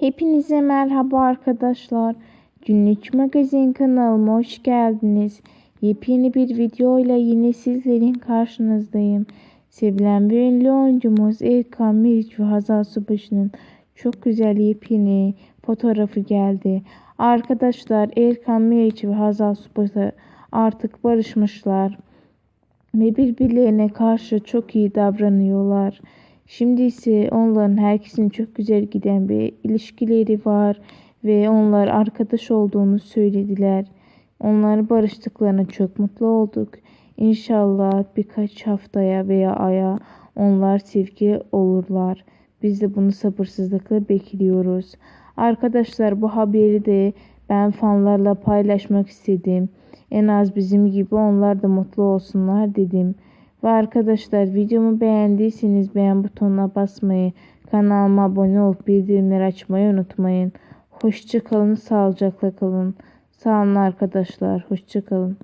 Hepinize merhaba arkadaşlar. Günlük Magazin kanalıma hoş geldiniz. Yepyeni bir videoyla yine sizlerin karşınızdayım. Sevilen ve ünlü oyuncumuz Erkan Meriç ve Hazal Subaşı'nın çok güzel yepyeni fotoğrafı geldi. Arkadaşlar Erkan Meriç ve Hazal Subaşı artık barışmışlar ve birbirlerine karşı çok iyi davranıyorlar. Şimdi ise onların herkesin çok güzel giden bir ilişkileri var ve onlar arkadaş olduğunu söylediler. Onlar barıştıklarına çok mutlu olduk. İnşallah birkaç haftaya veya aya onlar sevgi olurlar. Biz de bunu sabırsızlıkla bekliyoruz. Arkadaşlar bu haberi de ben fanlarla paylaşmak istedim. En az bizim gibi onlar da mutlu olsunlar dedim. Ve arkadaşlar videomu beğendiyseniz beğen butonuna basmayı, kanalıma abone olup bildirimleri açmayı unutmayın. Hoşçakalın, sağlıcakla kalın. Sağ olun arkadaşlar, hoşçakalın.